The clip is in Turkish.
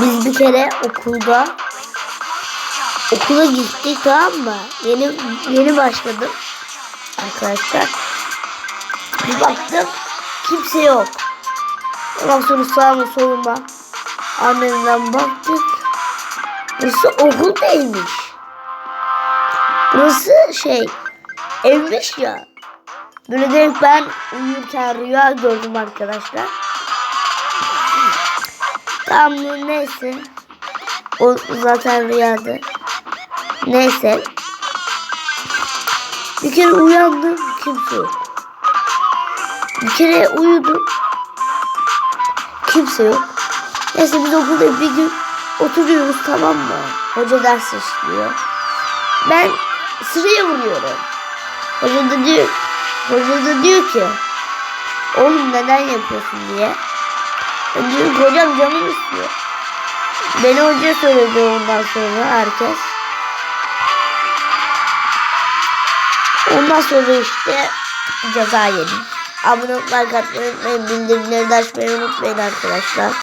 Biz bir kere okulda okula gittik tamam mı? Yeni yeni başladım arkadaşlar. Bir baktım kimse yok. Ondan sonra sağıma soluma annemden baktık. Burası okul değilmiş. Burası şey evmiş ya. Böyle demek ben uyurken rüya gördüm arkadaşlar. Tamam neyse. O zaten rüyadı. Neyse. Bir kere uyandım kimse yok. Bir kere uyudum. Kimse yok. Neyse biz okulda bir gün oturuyoruz tamam mı? Hoca ders işliyor. Ben sıraya vuruyorum. Hoca da diyor, hoca da diyor ki oğlum neden yapıyorsun diye. Hocam canım istiyor. Beni hoca söyledi ondan sonra herkes. Ondan sonra işte ceza yedim. Abone olmayı, like atmayı unutmayın. Bildirimleri de açmayı unutmayın arkadaşlar.